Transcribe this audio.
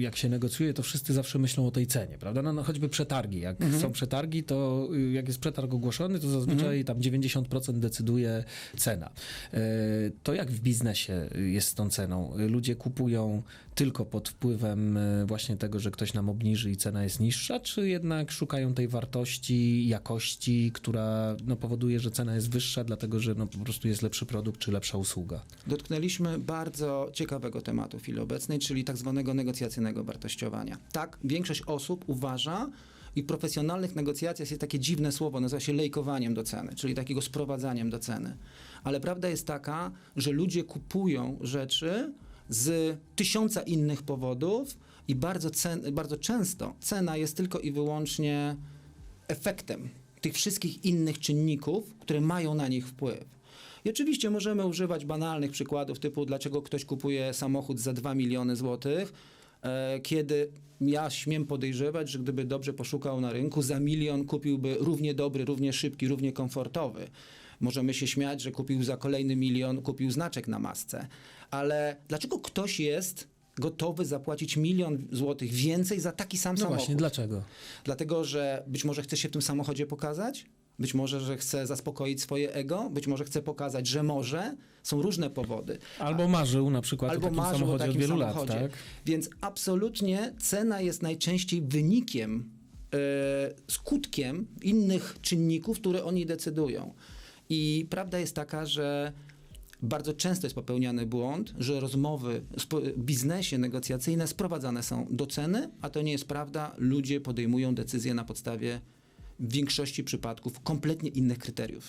jak się negocjuje, to wszyscy zawsze myślą o tej cenie, prawda? No, no choćby przetargi. Jak Mhm. są przetargi, to y, jak jest przetarg ogłoszony, to zazwyczaj Mhm. tam 90% decyduje cena. E, To jak w biznesie jest z tą ceną? Ludzie kupują tylko pod wpływem e, właśnie tego, że ktoś nam obniży i cena jest niższa, czy jednak szukają tej wartości, jakości, która no, powoduje, że cena jest wyższa, dlatego że no, po prostu jest lepszy produkt czy lepsza usługa? Dotknęliśmy bardzo ciekawego tematu w chwili obecnej, czyli tak zwanego wartościowania. Tak, większość osób uważa, i w profesjonalnych negocjacjach jest takie dziwne słowo, nazywa się lejkowaniem do ceny, czyli takiego sprowadzaniem do ceny. Ale prawda jest taka, że ludzie kupują rzeczy z tysiąca innych powodów i bardzo, cen, bardzo często cena jest tylko i wyłącznie efektem tych wszystkich innych czynników, które mają na nich wpływ. I oczywiście możemy używać banalnych przykładów typu dlaczego ktoś kupuje samochód za 2 miliony złotych, kiedy ja śmiem podejrzewać, że gdyby dobrze poszukał na rynku, za milion kupiłby równie dobry, równie szybki, równie komfortowy. Możemy się śmiać, że kupił za kolejny milion, kupił znaczek na masce. Ale dlaczego ktoś jest gotowy zapłacić milion złotych więcej za taki sam No samochód? właśnie, dlaczego? Dlatego, że być może chce się w tym samochodzie pokazać, być może, że chce zaspokoić swoje ego, być może chce pokazać, że może. Są różne powody. Albo marzył na przykład Albo o takim marzył o samochodzie takim od wielu samochodzie. lat, tak? Więc absolutnie cena jest najczęściej wynikiem, e, skutkiem innych czynników, które oni decydują. I prawda jest taka, że bardzo często jest popełniany błąd, że rozmowy w biznesie negocjacyjne sprowadzane są do ceny, a to nie jest prawda. Ludzie podejmują decyzje na podstawie w większości przypadków kompletnie innych kryteriów.